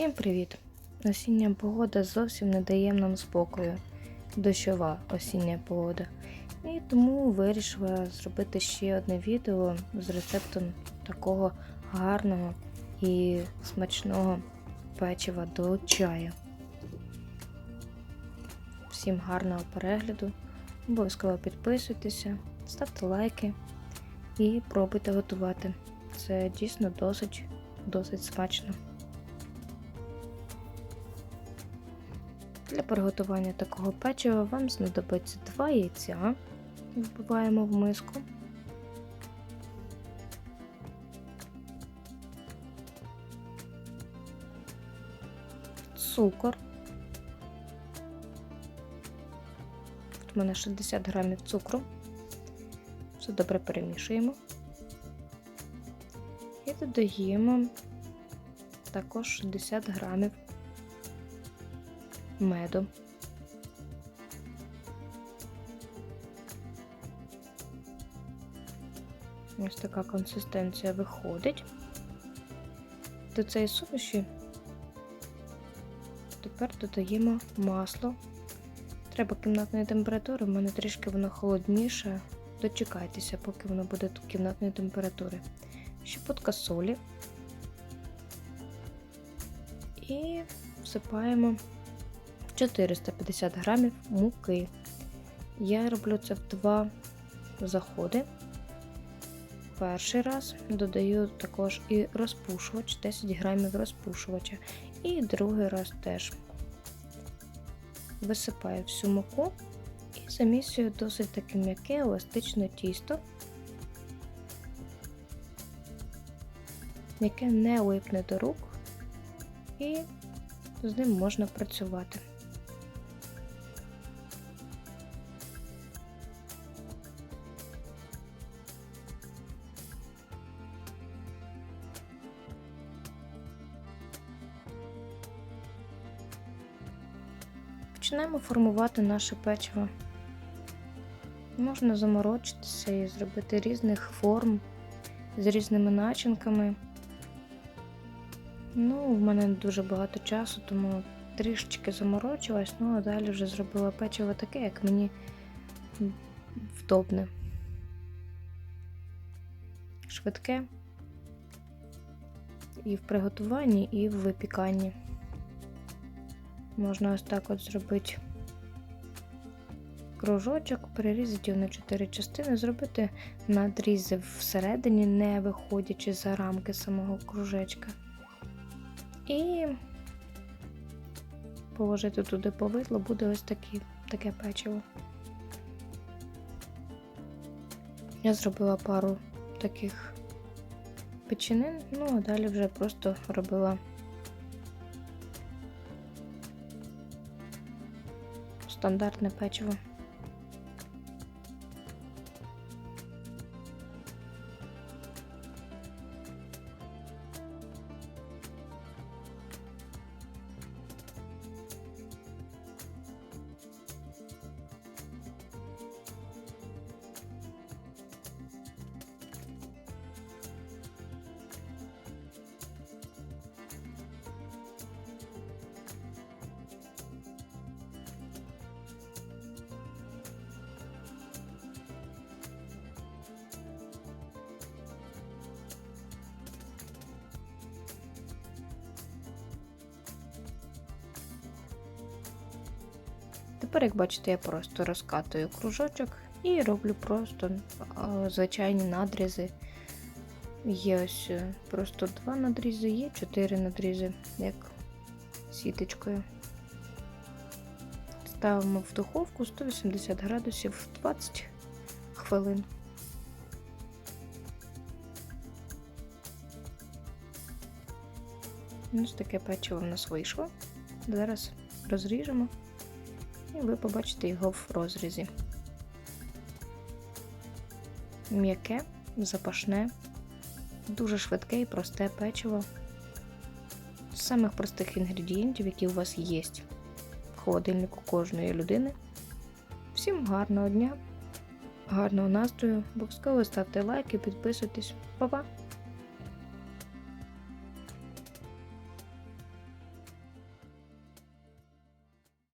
Всім привіт! Осіння погода зовсім не дає нам спокою. Дощова осіння погода. І тому вирішила зробити ще одне відео з рецептом такого гарного і смачного печива до чаю. Всім гарного перегляду. Обов'язково підписуйтеся, ставте лайки і пробуйте готувати. Це дійсно досить, досить смачно. Для приготування такого печива вам знадобиться 2 яйця. Вбиваємо в миску. Цукор. У мене 60 грамів цукру. Все добре перемішуємо. І додаємо також 60 грамів меду. Ось така консистенція виходить. До цієї суміші тепер додаємо масло. Треба кімнатної температури, в мене трішки воно холодніше. Дочекайтеся, поки воно буде кімнатної температури. Щепотка солі і всипаємо 450 грамів муки. Я роблю це в два заходи. Перший раз додаю також і розпушувач, 10 грамів розпушувача. І другий раз теж висипаю всю муку і замісюю досить таке м'яке, еластичне тісто, яке не липне до рук, і з ним можна працювати. Починаємо формувати наше печиво. Можна заморочитися і зробити різних форм з різними начинками. Ну, в мене дуже багато часу, тому трішечки заморочилась, ну а далі вже зробила печиво таке, як мені вдобне. Швидке і в приготуванні, і в випіканні. Можна ось так от зробити кружочок, перерізати його на 4 частини, зробити надрізи всередині, не виходячи за рамки самого кружечка. І положити туди повидло, буде ось такі, таке печиво. Я зробила пару таких печенин, ну а далі вже просто робила. Стандартне печиво. Тепер, як бачите, я просто розкатую кружочок і роблю просто звичайні надрізи. Є ось е, просто два надрізи, є чотири надрізи, як сіточкою. Ставимо в духовку 180 градусів 20 хвилин. Ось таке печиво в нас вийшло. Зараз розріжемо і ви побачите його в розрізі. М'яке, запашне, дуже швидке і просте печиво з самих простих інгредієнтів, які у вас є в холодильнику кожної людини. Всім гарного дня, гарного настрою, обов'язково ставте лайки, підписуйтесь, Па-па!